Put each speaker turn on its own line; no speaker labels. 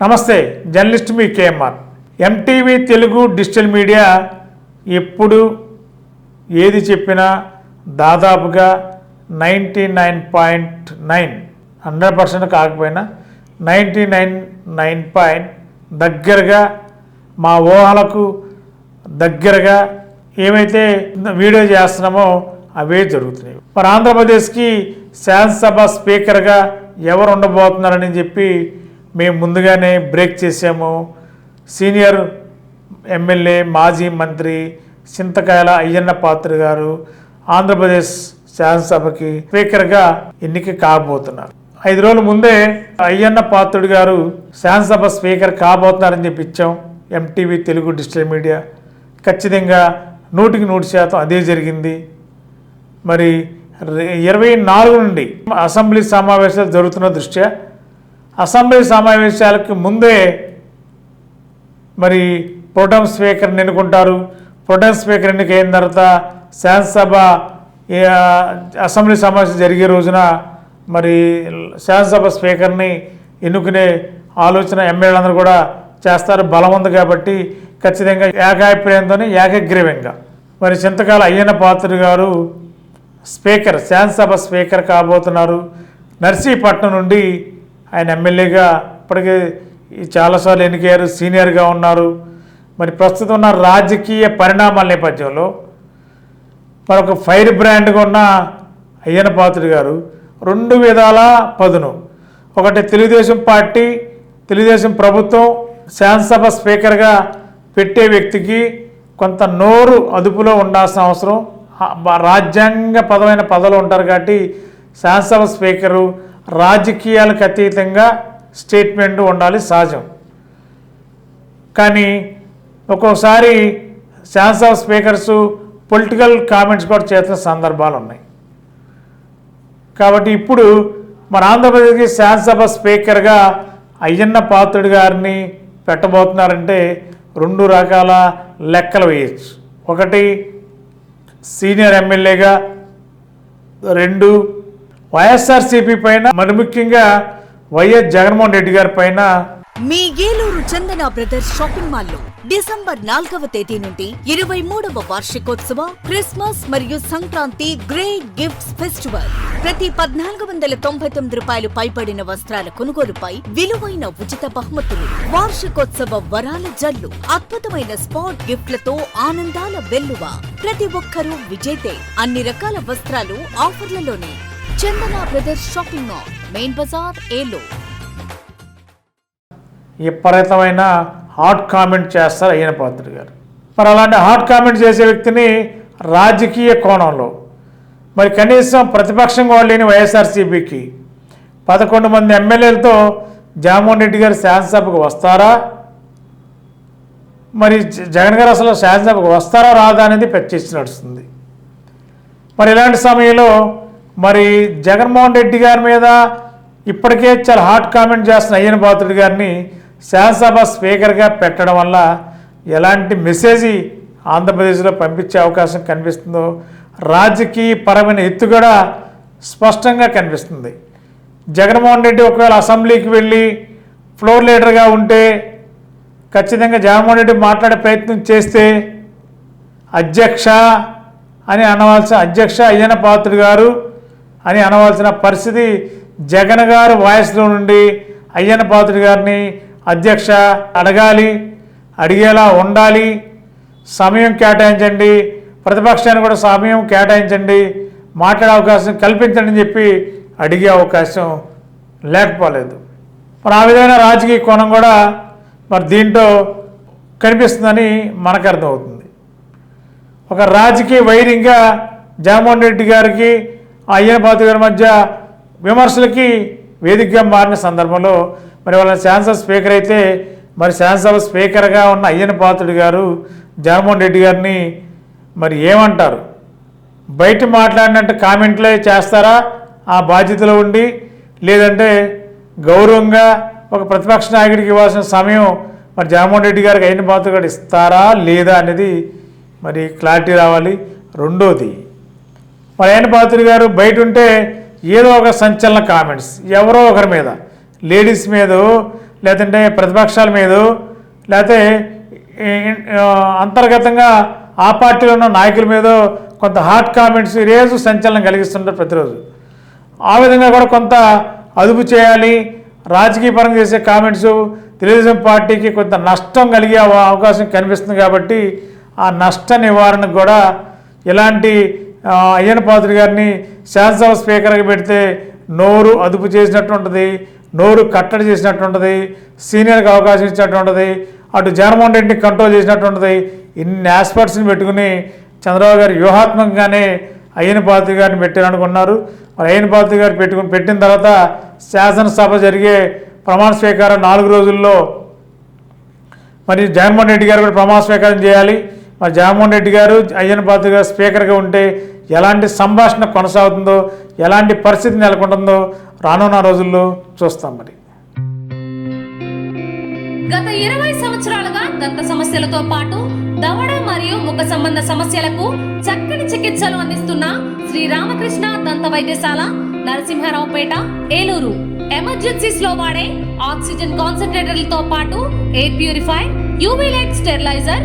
నమస్తే జర్నలిస్ట్ మీ KMR. MTV Telugu digital media ఎప్పుడు ఏది చెప్పినా దాదాపుగా ninety nine point nine hundred percent కాకపోయినా నైంటీ నైన్ నైన్ పాయింట్ దగ్గరగా మా ఊహలకు దగ్గరగా ఏమైతే వీడియో చేస్తున్నామో అవే జరుగుతున్నాయి. మరి ఆంధ్రప్రదేశ్కి శాసనసభ స్పీకర్గా ఎవరు ఉండబోతున్నారని చెప్పి మేము ముందుగానే బ్రేక్ చేసాము సీనియర్ ఎమ్మెల్యే మాజీ మంత్రి చింతకాయల అయ్యన్న పాత్ర గారు ఆంధ్రప్రదేశ్ శాసనసభకి స్పీకర్గా ఎన్నిక కాబోతున్నారు. ఐదు రోజుల ముందే అయ్యన్న పాత్రుడు గారు శాసనసభ స్పీకర్ కాబోతున్నారని చెప్పి ఇచ్చాం. MTV Telugu digital media. ఖచ్చితంగా నూటికి నూటి శాతం అదే జరిగింది. మరి ఇరవై నాలుగు నుండి అసెంబ్లీ సమావేశాలు జరుగుతున్న దృష్ట్యా అసెంబ్లీ సమావేశాలకు ముందే మరి ప్రోటం స్పీకర్ని ఎన్నుకుంటారు? ప్రోటం స్పీకర్ ఎన్నిక అయిన తర్వాత శాసనసభ అసెంబ్లీ సమావేశం జరిగే రోజున మరి శాసనసభ స్పీకర్ని ఎన్నుకునే ఆలోచన ఎమ్మెల్యేలందరూ కూడా చేస్తారు. బలం ఉంది కాబట్టి ఖచ్చితంగా ఏకాభిప్రాయంతో ఏకగ్రీవంగా. మరి చింతకాల అయ్యన్న పాత్ర గారు స్పీకర్ శాసనసభ స్పీకర్ కాబోతున్నారు. నర్సీపట్నం నుండి ఆయన ఎమ్మెల్యేగా ఇప్పటికే చాలాసార్లు ఎన్నికయ్యారు సీనియర్గా ఉన్నారు. మరి ప్రస్తుతం ఉన్న రాజకీయ పరిణామాల నేపథ్యంలో మరి ఒక ఫైర్ బ్రాండ్గా ఉన్న అయ్యన పాత్రుడు గారు రెండు విధాల పదును. ఒకటి తెలుగుదేశం పార్టీ తెలుగుదేశం ప్రభుత్వం శాసనసభ స్పీకర్గా పెట్టే వ్యక్తికి కొంత నోరు అదుపులో ఉండాల్సిన అవసరం. రాజ్యాంగ పదమైన పదవులు ఉంటారు కాబట్టి శాసనసభ స్పీకరు రాజకీయాలకు అతీతంగా స్టేట్మెంట్ ఉండాలి సహజం. కానీ ఒక్కోసారి శాసనసభ స్పీకర్స్ పొలిటికల్ కామెంట్స్ కూడా చేసిన సందర్భాలు ఉన్నాయి. కాబట్టి ఇప్పుడు మన ఆంధ్రప్రదేశ్కి శాసనసభ స్పీకర్గా అయ్యన్న పాత్రుడు గారిని పెట్టబోతున్నారంటే రెండు రకాల లెక్కలు వేయచ్చు. ఒకటి సీనియర్ ఎమ్మెల్యేగా రెండు వైఎస్ఆర్సీపీ పైన మరి ముఖ్యంగా వైఎస్ జగన్మోహన్ రెడ్డి గారి పైన
మీ ఏలూరు చందన బ్రదర్స్ షాపింగ్ మాల్లో డిసెంబర్ నాలుగవ తేదీ నుండి ఇరవై మూడవ వార్షికోత్సవ క్రిస్మస్ మరియు సంక్రాంతి గ్రేట్ గిఫ్ట్స్ ఫెస్టివల్. ప్రతి పద్నాలుగు వందల తొంభై తొమ్మిది రూపాయలు పైబడిన వస్త్రాల కొనుగోలుపై విలువైన ఉచిత బహుమతులు. వార్షికోత్సవ వరాల జల్లు అద్భుతమైన స్పాట్ గిఫ్ట్లతో ఆనందాల వెల్లువ. ప్రతి ఒక్కరూ విజేతే. అన్ని రకాల వస్త్రాలు ఆఫర్లలోనే. Chandana brothers shopping mall main bazaar ఏలో
విపరీతమైన హాట్ కామెంట్ చేస్తారు అయ్యన పాత్రుడు గారు. మరి అలాంటి హాట్ కామెంట్ చేసే వ్యక్తిని రాజకీయ కోణంలో మరి కనీసం ప్రతిపక్షంగా కూడా లేని వైఎస్ఆర్సీపీకి పదకొండు మంది ఎమ్మెల్యేలతో జగన్మోహన్ రెడ్డి గారు శాసనసభకు వస్తారా? మరి జగన్ గారు అసలు శాసనసభకు వస్తారా రాదా అనేది ప్రత్యక్ష నడుస్తుంది. మరి ఇలాంటి సమయంలో మరి జగన్మోహన్ రెడ్డి గారి మీద ఇప్పటికే చాలా హాట్ కామెంట్ చేస్తున్న అయ్యన పాత్రుడు గారిని శాసనసభ స్పీకర్గా పెట్టడం వల్ల ఎలాంటి మెసేజ్ ఆంధ్రప్రదేశ్లో పంపించే అవకాశం కనిపిస్తుందో రాజకీయ పరమైన ఎత్తు కూడా స్పష్టంగా కనిపిస్తుంది. జగన్మోహన్ రెడ్డి ఒకవేళ అసెంబ్లీకి వెళ్ళి ఫ్లోర్ లీడర్గా ఉంటే ఖచ్చితంగా జగన్మోహన్ రెడ్డి మాట్లాడే ప్రయత్నం చేస్తే అధ్యక్ష అని అనవలసిన అధ్యక్ష అయ్యన పాత్రుడు గారు అని అనవలసిన పరిస్థితి జగన్ గారు వాయిస్లో నుండి అయ్యన్న పాత్రుడి గారిని అధ్యక్ష అడగాలి అడిగేలా ఉండాలి సమయం కేటాయించండి ప్రతిపక్షాన్ని కూడా సమయం కేటాయించండి మాట్లాడే అవకాశం కల్పించండి అని చెప్పి అడిగే అవకాశం లేకపోలేదు. మరి ఆ విధమైన రాజకీయ కోణం కూడా మరి దీంట్లో కనిపిస్తుందని మనకు అర్థమవుతుంది. ఒక రాజకీయ వైరింగ్గా జగన్మోహన్ రెడ్డి గారికి ఆ అయ్యన గారి మధ్య విమర్శలకి వేదికగా మారిన సందర్భంలో మరి వాళ్ళ శాసనసభ స్పీకర్ అయితే మరి శాసనసభ స్పీకర్గా ఉన్న అయ్యన పాత్రుడు గారు జగన్మోహన్ రెడ్డి గారిని మరి ఏమంటారు? బయట మాట్లాడినట్టు కామెంట్లే చేస్తారా? ఆ బాధ్యతలో ఉండి లేదంటే గౌరవంగా ఒక ప్రతిపక్ష నాయకుడికి ఇవ్వాల్సిన సమయం మరి జగన్మోహన్ రెడ్డి గారికి అయిన పాత్ర ఇస్తారా లేదా అనేది మరి క్లారిటీ రావాలి. రెండోది మరి అయిన గారు బయట ఉంటే ఏదో ఒక సంచలన కామెంట్స్ ఎవరో ఒకరి మీద. లేడీస్ మీద లేదంటే ప్రతిపక్షాల మీద లేకపోతే అంతర్గతంగా ఆ పార్టీలో ఉన్న నాయకుల మీద కొంత హాట్ కామెంట్స్ ఈరోజు సంచలనం కలిగిస్తుంటారు ప్రతిరోజు. ఆ విధంగా కూడా కొంత అదుపు చేయాలి రాజకీయ పరంగా చేసే కామెంట్స్ తెలుగుదేశం పార్టీకి కొంత నష్టం కలిగే అవకాశం కనిపిస్తుంది కాబట్టి ఆ నష్ట నివారణకు కూడా ఇలాంటి అయ్యన పాత్రి గారిని శాసనసభ స్పీకర్గా పెడితే నోరు అదుపు చేసినట్టు ఉంటుంది నోరు కట్టడి చేసినట్టుంటుంది సీనియర్కి అవకాశం ఇచ్చినట్టుంటుంది అటు జగన్మోహన్ రెడ్డిని కంట్రోల్ చేసినట్టు ఉంటుంది ఇన్ని ఆస్పెక్ట్స్ని పెట్టుకుని చంద్రబాబు గారు వ్యూహాత్మకంగానే అయ్యన పాత్రి గారిని పెట్టారనుకున్నారు. మరి అయ్యన పాత్రి గారు పెట్టుకుని పెట్టిన తర్వాత శాసనసభ జరిగే ప్రమాణ స్వీకారం నాలుగు రోజుల్లో మరి జగన్మోహన్ రెడ్డి గారు కూడా ప్రమాణ స్వీకారం చేయాలి. మరి జగన్మోహన్ రెడ్డి గారు అయ్యన్ పాత్ర స్పీకర్గా ఉంటే ఎలాంటి సంభాషణ కొనసాగుతుందో ఎలాంటి పరిస్థితి నెలకొంటుందో రానున్న రోజుల్లో చూస్తాం మరి.
గత ఇరవై సంవత్సరాలుగా దంత సమస్యలతో పాటు దవడ మరియు ముఖ సంబంధ సమస్యలకు చక్కని చికిత్సలు అందిస్తున్న శ్రీ రామకృష్ణ దంత వైద్యశాల నరసింహారావుపేట ఏలూరు. ఎమర్జెన్సీస్లో వాడే ఆక్సిజన్ కాన్సన్ట్రేటర్లతో పాటు air purify UV light steriliser